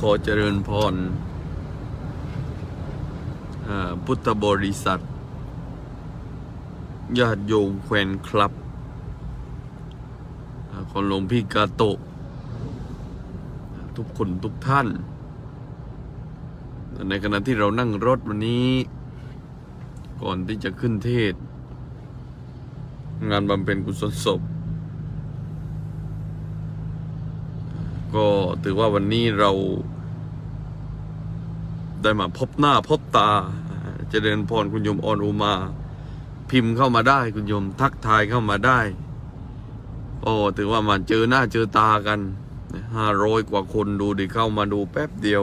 ขอเจริญพรอ่าพุทธบริษัทญาติโยมแควนคลับอ่าของหลวงพี่กาโตะ ทุกคนทุกท่าน ในขณะที่เรานั่งรถวันนี้ ก่อนที่จะขึ้นเทศ งานบำเพ็ญกุศลศพ ก็ถือว่าวันนี้เรา ได้มาพบหน้าพบตาเจริญพรคุณโยมออนอุมา พิมพ์เข้ามาได้ คุณโยมทักทายเข้ามาได้โอ้ถือว่ามาเจอหน้าเจอตากันห้าร้อยกว่าคนดูดิเข้ามาดูแป๊บเดียว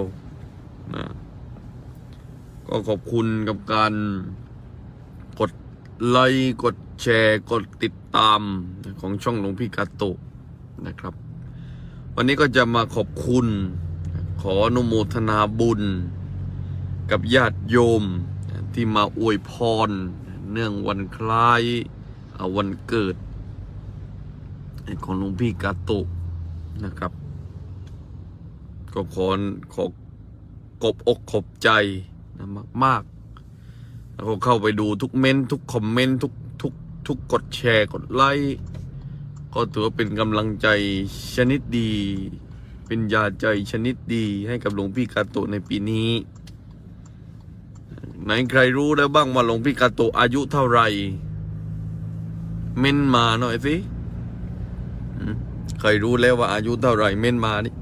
นะก็ขอบคุณกับการกดไลค์กดแชร์ กดติดตามของช่องหลวงพี่กาโตนะครับ วันนี้ก็จะมาขอบคุณ ขออนุโมทนาบุญ กับญาติโยมที่มาอวยพร เนื่องวันคล้ายวันเกิด ของหลวงพี่กาโตะนะครับ ก็ขอขอกบอกขอบใจนะมากๆ แล้วก็เข้าไปดูทุกเม้นทุกคอมเมนต์ทุกทุกทุกกดแชร์กดไลค์ ก็ถือว่าเป็นกำลังใจชนิดดี เป็นยาใจชนิดดีให้กับหลวงพี่กาโตะในปีนี้ ไหนใครรู้แล้วบ้างว่าหลวงพี่กาโตะอายุเท่าไหร่เม้นมาหน่อยสิใครรู้แล้วว่าอายุเท่าไหร่เม้นมานี่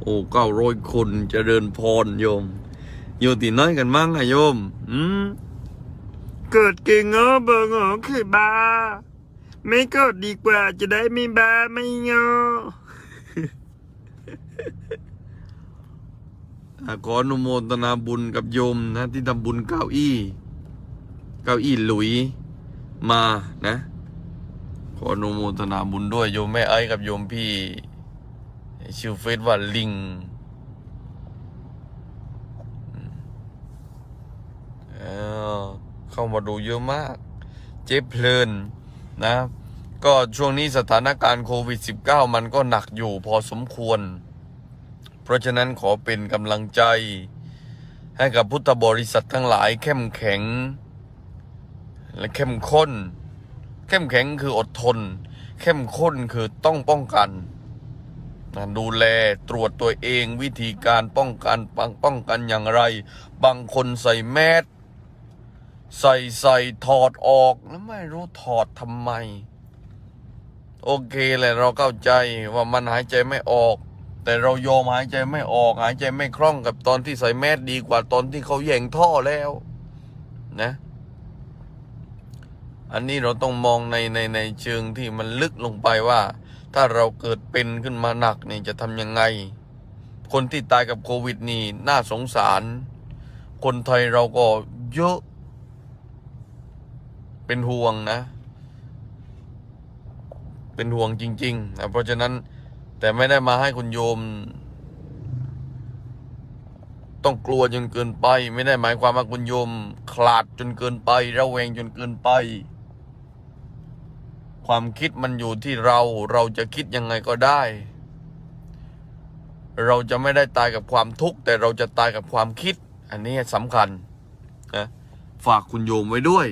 โอ้เก้าร้อยคนเจะเดินพรโยมอยู่ที่น้อยกันมั่งอะโยม อืม เกิดเก่งเงอเบอร์เงอคือบา ไม่กดดีกว่าจะได้ไม่บาไม่เงอขออนุโมทนาบุญกับโยมนะ ที่ทำบุญเก้าอี้ เก้าอี้หลุยมานะ ขออนุโมทนาบุญด้วยโยมแม่ไอ้กับโยมพี่ชื่อเฟซว่าลิงเเข้ามาดูเยอะมาก เจ๊เพลินนะ ก็ช่วงนี้สถานการณ์โควิด -19 มันก็หนักอยู่พอสมควร เพราะฉะนั้นขอเป็นกำลังใจ ให้กับพุทธบริษัททั้งหลายเข้มแข็ง และเข้มข้น เข้มแข็งคืออดทน เข้มข้นคือต้องป้องกันดูแลตรวจตัวเองวิธีการป้องกันป้องป้องกันอย่างไร บางคนใส่แมสใส่ใส่ถอดออกแล้วไม่รู้ถอดทำไม โอเคแหละเราเข้าใจว่ามันหายใจไม่ออก แต่เรายอมหายใจไม่ออก หายใจไม่คล่องกับตอนที่ใส่แมสดีกว่าตอนที่เขาแย่งท่อแล้วนะ อันนี้เราต้องมองในในในเชิงที่มันลึกลงไปว่า ถ้าเราเกิดเป็นขึ้นมาหนักนี่จะทำยังไง คนที่ตายกับโควิดนี่น่าสงสาร คนไทยเราก็เยอะ เป็นห่วงนะ เป็นห่วงจริงๆนะเพราะฉะนั้นแต่ไม่ได้มาให้คุณโยม ต้องกลัวจนเกินไป ไม่ได้หมายความว่าคุณโยมขลาดจนเกินไประแวงจนเกินไป ความคิดมันอยู่ที่เราเราจะคิดยังไงก็ได้ เราจะไม่ได้ตายกับความทุกข์ แต่เราจะตายกับความคิด อันนี้สำคัญนะฝากคุณโยมไว้ด้วย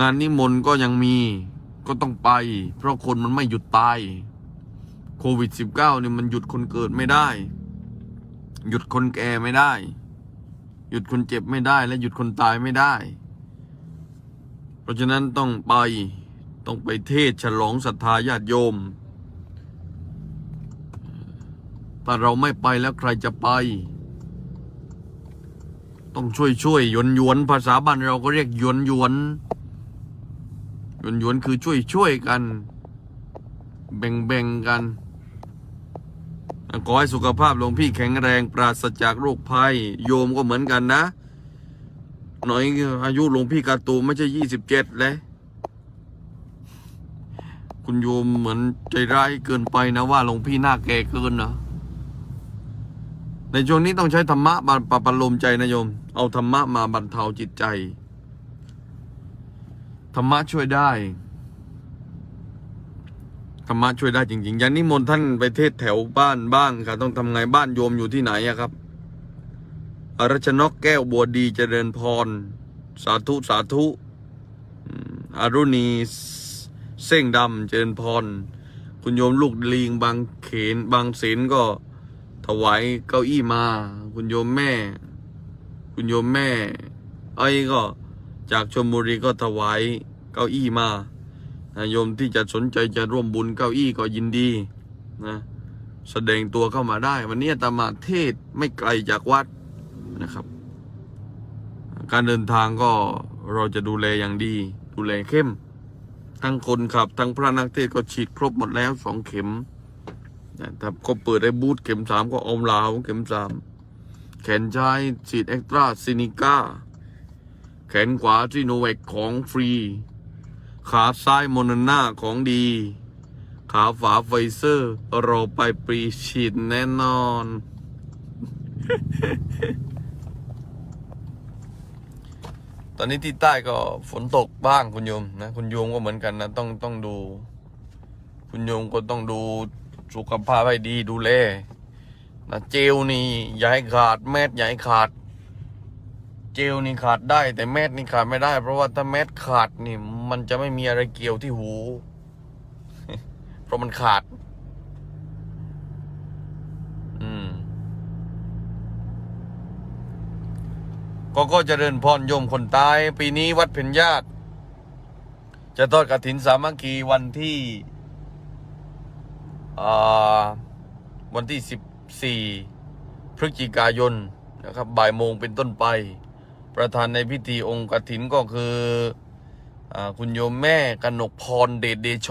งานนิมนต์ก็ยังมี ก็ต้องไป เพราะคนมันไม่หยุดตายโควิด -19 เนี่ยมันหยุดคนเกิดไม่ได้ หยุดคนแก่ไม่ได้ หยุดคนเจ็บไม่ได้ และหยุดคนตายไม่ได้ เพราะฉะนั้นต้องไปต้องไปเทศฉลองศรัทธาญาติโยมถ้าเราไม่ไปแล้วใครจะไป ต้องช่วยช่วยยวนยวนภาษาบ้านเราก็เรียกยวนยวน นยวนคือช่วยช่วยกัน แบ่งแบ่งกันขอให้สุขภาพหลวงพี่แข็งแรงปราศจากโรคภัย โยมก็เหมือนกันนะ หน่อยอายุหลวงพี่กาตูไม่ใช่ยี่สิบเจ็ดเลยคุณโยมเหมือนใจร้ายเกินไปนะว่าหลวงพี่หน้าแก่เกินนะในช่วงนี้ต้องใช้ธรรมะบรรปรลมใจนะโยม เอาธรรมะมาบรรเทาจิตใจ ธรรมะช่วยได้ ธรรมะช่วยได้จริงๆ อย่างนิมนต์ท่านไปเทศแถวบ้านบ้างครับต้องทำไงบ้านโยมอยู่ที่ไหนอะครับอรัชนกแก้วบัวดีเจริญพร สาธุสาธุอารุณีเส้งดำเจริญพร คุณโยมลูกลิงบางเขนบางเสนก็ถวายเก้าอี้มา คุณโยมแม่ คุณโยมแม่ ไอ้ก็ จากชมบุรีก็ถวายเก้าอี้มานะโยมที่จะสนใจจะร่วมบุญเก้าอี้ก็ยินดีนะแสดงตัวเข้ามาได้ วันนี้อามาเทศไม่ไกลจากวัดนะครับ การเดินทางก็เราจะดูแลอย่างดี ดูแลเข้ม ทั้งคนขับ ทั้งพระนักเทศก็ฉีดครบหมดแล้วสองเข็มนะถ้าก็เปิดได้บูธเข็มสามก็อมลาวเข็มสามแขนซ้ายฉีดเอ็กตราซินิก้า แขนขวาซีโนแวคของฟรี ขาซ้ายโมเนอนาของดี ขาฝาไฟเซอร์รอไปปรีฉีดแน่นอน ตอนนี้ที่ใต้ก็ฝนตกบ้างคุณโยมนะ คุณโยมก็เหมือนกันนะ ต้องต้องดู คุณโยมก็ต้องดูสุขภาพให้ดีดูแลนะเจลนี่อย่าให้ขาดแมสอย่าให้ขาด เจลนี่ขาดได้ แต่แมสนี่ขาดไม่ได้ เพราะว่าถ้าแมสขาดนี่ มันจะไม่มีอะไรเกี่ยวที่หู เพราะมันขาด อืมก็ก็เจริญพรโยมคนตาย ปีนี้วัดเพ็ญญาติ จะทอดกระถินสามัคคีวันที่อ่าวันที่สิบสี่พฤศจิกายนนะครับบ่ายโมงเป็นต้นไป ประธานในพิธีองค์กฐินก็คืออคุณโยมแม่กนกพรเดชเดโช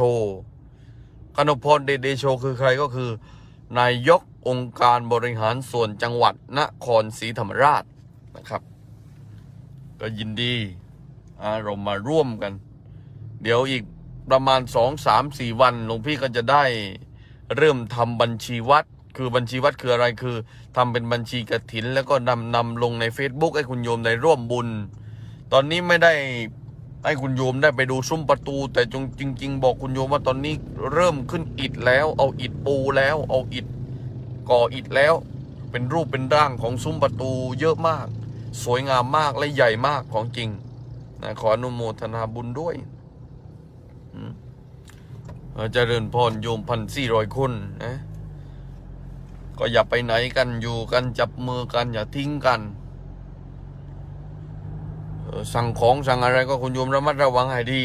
กนกพรเดชเดโชคือใครก็คือนายกองค์การบริหารส่วนจังหวัดนครศรีธรรมราชนะครับ ก็ยินดีเรามาร่วมกัน เดี๋ยวอีกประมาณสองสามสี่วันหลวงพี่ก็จะได้เริ่มทำบัญชีวัด คือบัญชีวัดคืออะไรคือทำเป็นบัญชีกระถิน แล้วก็นำนำลงใน Facebook ให้คุณโยมได้ร่วมบุญ ตอนนี้ไม่ได้ให้คุณโยมได้ไปดูซุ้มประตู แต่จงจริง ๆ บอกคุณโยมว่าตอนนี้เริ่มขึ้นอิฐแล้ว เอาอิฐปูแล้ว เอาอิฐก่ออิฐแล้ว เป็นรูปเป็นร่างของซุ้มประตูเยอะมาก สวยงามมากและใหญ่มากของจริงนะขออนุโมทนาบุญด้วยอืมเอ่อเจริญพรโยมพันสี่ร้อยคนนะ ก็อย่าไปไหนกันอยู่กันจับมือกันอย่าทิ้งกันสั่งของสั่งอะไรก็คุณโยมระมัดระวังให้ดี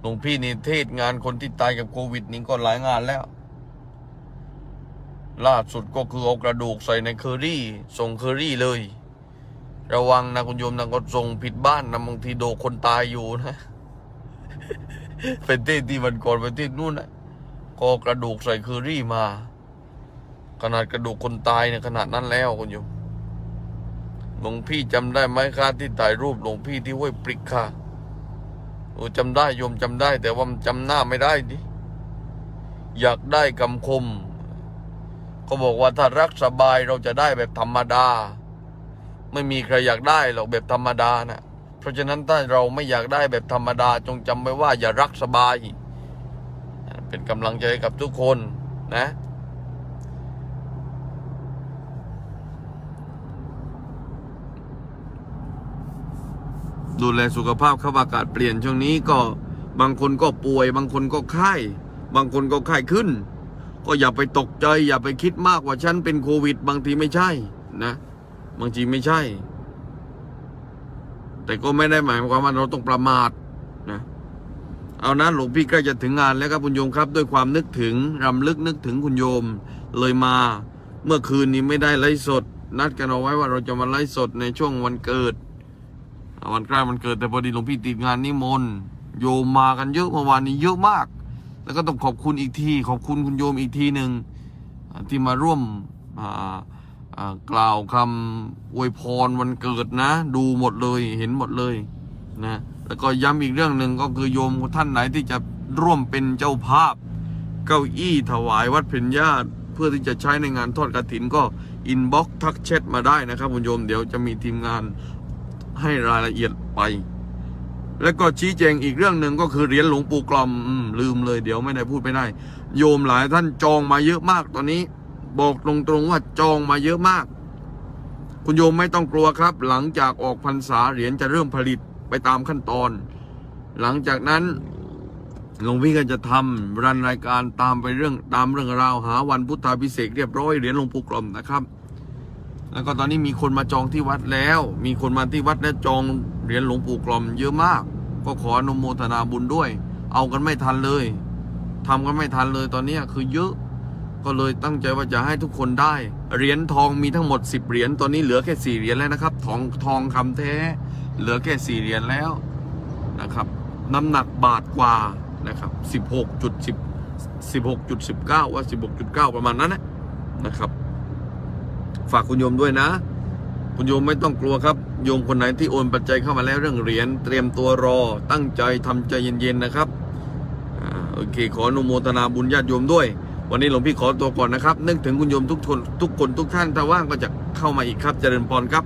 หลวงพี่นี่เทศงานคนที่ตายกับโควิดนี่ก็หลายงานแล้ว ล่าสุดก็คือเอากระดูกใส่ในเคอรี่ ส่งเคอรี่เลย ระวังนะคุณโยมนะก็ส่งผิดบ้านนะบางทีโดคนตายอยู่นะเป็นเทศที่วันก่อนเป็นเทศนู่นนะก็กระดูกใส่เคอรี่มา ขนาดกระดูกคนตายเนี่ยขนาดนั้นแล้วคุณโยมหลวงพี่จำได้ไหมคะที่ถ่ายรูปหลวงพี่ที่ห้วยปริกค่ะโอ้จำได้โยมจำได้ แต่ว่ามันจำหน้าไม่ได้ดิอยากได้คำคมเขาบอกว่าถ้ารักสบายเราจะได้แบบธรรมดา ไม่มีใครอยากได้หรอกแบบธรรมดานะเพราะฉะนั้นถ้าเราไม่อยากได้แบบธรรมดา จงจำไว้ว่าอย่ารักสบาย เป็นกำลังใจกับทุกคนนะ ดูแลสุขภาพครับอากาศเปลี่ยนช่วงนี้ก็บางคนก็ป่วย บางคนก็ไข้บางคนก็ไข้ขึ้น ก็อย่าไปตกใจ อย่าไปคิดมากว่าฉันเป็นโควิด บางทีไม่ใช่นะ บางทีไม่ใช่ แต่ก็ไม่ได้หมายความว่าเราต้องประมาทนะเอานะหลวงพี่ใกล้จะถึงงานแล้วครับคุณโยมครับ ด้วยความนึกถึงรำลึกนึกถึงคุณโยม เลยมาเมื่อคืนนี้ไม่ได้ไลฟ์สด นัดกันเอาไว้ว่าเราจะมาไลฟ์สดในช่วงวันเกิด วันใกล้วันเกิดแต่พอดีหลวงพี่ติดงานนิมนต์โยมมากันเยอะเมื่อวานนี้เยอะมาก แล้วก็ต้องขอบคุณอีกที ขอบคุณคุณโยมอีกทีหนึ่งที่มาร่วมกล่าวคำอวยพรวันเกิดนะ ดูหมดเลยเห็นหมดเลยนะแล้วก็ย้ำอีกเรื่องหนึ่งก็คือโยมท่านไหนที่จะร่วมเป็นเจ้าภาพ เก้าอี้ถวายวัดเพ็ญญาติเพื่อที่จะใช้ในงานทอดกระถินก็อินบ็อกทักแชทมาได้นะครับคุณโยมเดี๋ยวจะมีทีมงาน ให้รายละเอียดไป แล้วก็ชี้แจงอีกเรื่องหนึ่งก็คือเหรียญหลวงปู่กลอมอืมลืมเลย เดี๋ยวไม่ได้พูดไม่ได้ โยมหลายท่านจองมาเยอะมากตอนนี้ บอกตรงๆว่าจองมาเยอะมาก คุณโยมไม่ต้องกลัวครับ หลังจากออกพรรษาเหรียญจะเริ่มผลิตไปตามขั้นตอน หลังจากนั้นหลวงพี่ก็จะทำรันรายการตามไปเรื่องตามเรื่องราวหาวันพุทธาพิเศษเรียบร้อยเหรียญหลวงปู่กลมนะครับ แล้วก็ตอนนี้มีคนมาจองที่วัดแล้ว มีคนมาที่วัดและจองเหรียญหลวงปู่กลอมเยอะมาก ก็ขออนุโมทนาบุญด้วย เอากันไม่ทันเลยทำกันไม่ทันเลยตอนนี้คือเยอะ ก็เลยตั้งใจว่าจะให้ทุกคนได้ เหรียญทองมีทั้งหมด 10 เหรียญ ตอนนี้เหลือแค่4เหรียญแล้วนะครับ ทองทองคำแท้ เหลือแค่4เหรียญแล้วนะครับ น้ำหนักบาทกว่านะครับ16.10 16.19 ว่า 16.9 ประมาณนั้นนะนะครับ ฝากคุณโยมด้วยนะ คุณโยมไม่ต้องกลัวครับ โยมคนไหนที่โอนปัจจัยเข้ามาแล้วเรื่องเหรียญเตรียมตัวรอ ตั้งใจทำใจเย็นๆนะครับอโอเค ขออนุโมทนาบุญญาติโยมด้วย วันนี้หลวงพี่ขอตัวก่อนนะครับ นึกถึงคุณโยมทุกคนทุกคนทุกท่านถ้าว่างก็จะเข้ามาอีกครับเจริญพรครับ